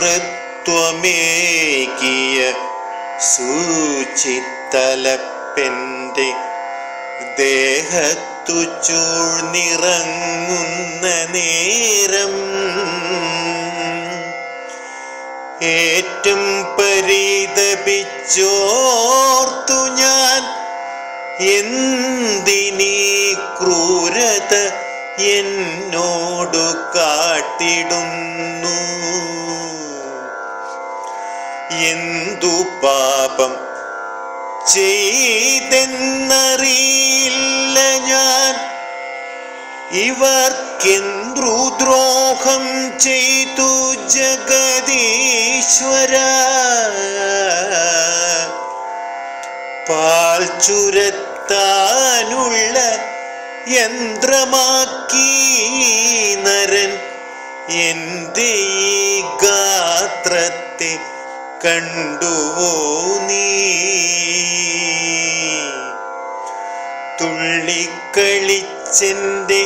മാതൃത്വമേകിയ സൂചിത്തലപ്പെന്റെ ദേഹത്തു ചൂഴ്ന്നിറങ്ങുന്ന നേരം ഏറ്റും പരിതപിച്ചോർത്തു ഞാൻ എന്തിനീ ക്രൂരത എന്നോടു കാട്ടിടുന്നു? എന്തു പാപം ചെയ്തെന്നറിയില്ല ഞാൻ. ഇവർക്കെന്തു ദ്രോഹം ചെയ്തു ജഗദീശ്വര? പാൽ ചുരത്താനുള്ള യന്ത്രമാക്കി നരൻ. ഈ ഗാത്രത്തെ കണ്ടുവോ നീ? തുള്ളിക്കളിച്ചെന്റെ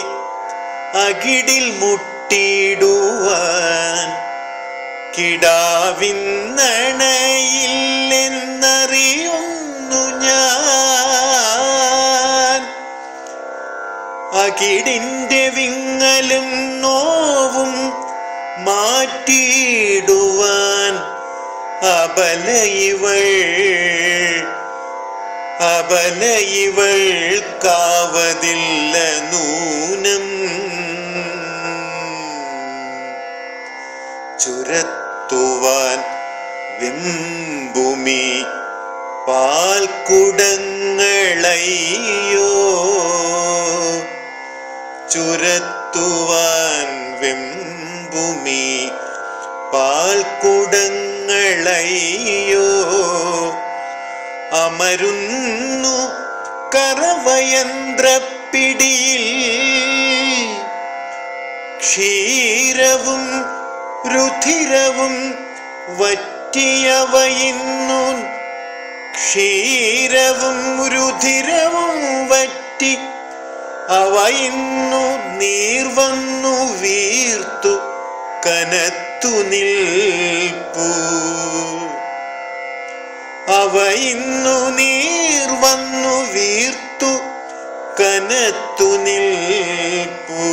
അകിടിൽ മുട്ടിയിടുവാൻ കിടാവിന്നണയില്ലെന്നറിയുന്നു ഞാൻ. അകിടിന്റെ വിങ്ങലും നോവും മാറ്റിയിടുവാൻ അബല ഇവൾ അബല ഇവൾ കാവതില്ല നൂനം. ചുരത്തുവാൻ വെമ്പുമി പാൽക്കുടങ്ങളയ്യോ. ചുരത്തുവാൻ വെമ്പുമി പാൽക്കുടങ്ങളയ്യോ അമരുന്നു കറവയന്ത്രപ്പിടിയിൽ ക്ഷീരവും രുധിരവും വറ്റിയവയിന്നു. ക്ഷീരവും രുധിരവും വറ്റി അവയിന്നു. നീർവന്നു വീർത്തു കനത്തു നിൽപ്പൂ. അവയിന്നു നീർ വന്നു വീർത്തു കനത്തു നിൽപ്പൂ.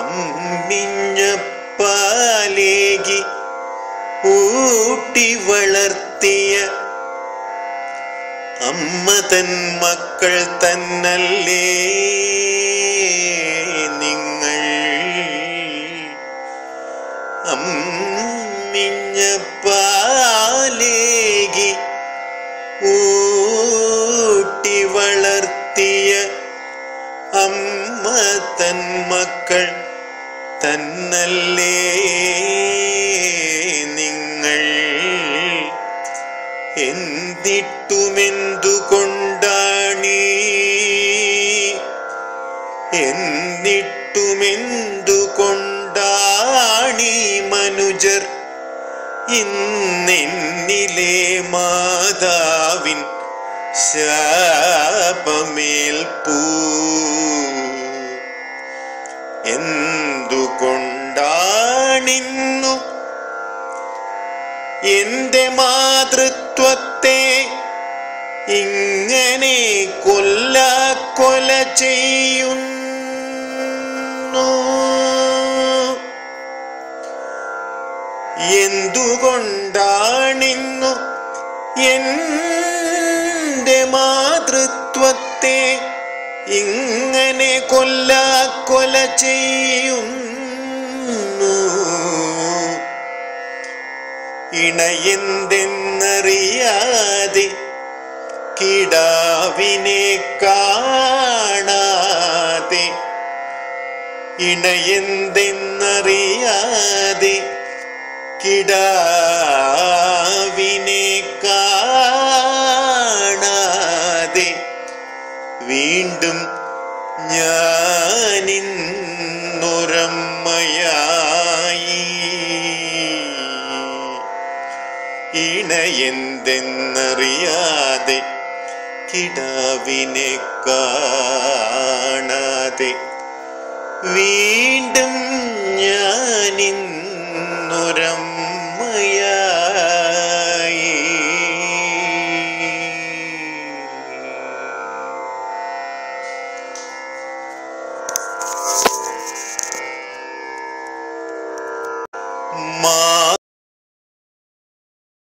അമ്മിഞ്ഞ പാലേകി ഊട്ടി വളർത്തിയ അമ്മ തൻ മക്കൾ തന്നല്ലേ? എന്നിട്ടുമെന്തുകൊണ്ടാണീ എന്നിട്ടുമെന്തുകൊണ്ടാണീ മനുജർ? ഇന്നെന്നിലെ മാതാവിൻ ശാപമേൽപ്പൂ. എന്തുകൊണ്ടാണിന്നു എന്റെ മാതൃത്വത്തെ ഇങ്ങനെ കൊല്ല കൊല ചെയ്യുന്നു. എന്തുകൊണ്ടാണിന്നു എന്റെ മാതൃത്വത്തെ ഇങ്ങനെ കൊല്ല കൊല ചെയ്യുന്നു? ഇണയെന്തെന്നറിയാതെ കിടാവിനെ കാണാതെ ഇണയെന്തെന്നറിയാതെ കിടാവിനെ കാണാതെ വീണ്ടും ഞാനിന്നൊരമ്മയായി ഇണയെന്തെന്നറിയാതെ കിടാവിനെ കാണാതെ വീണ്ടും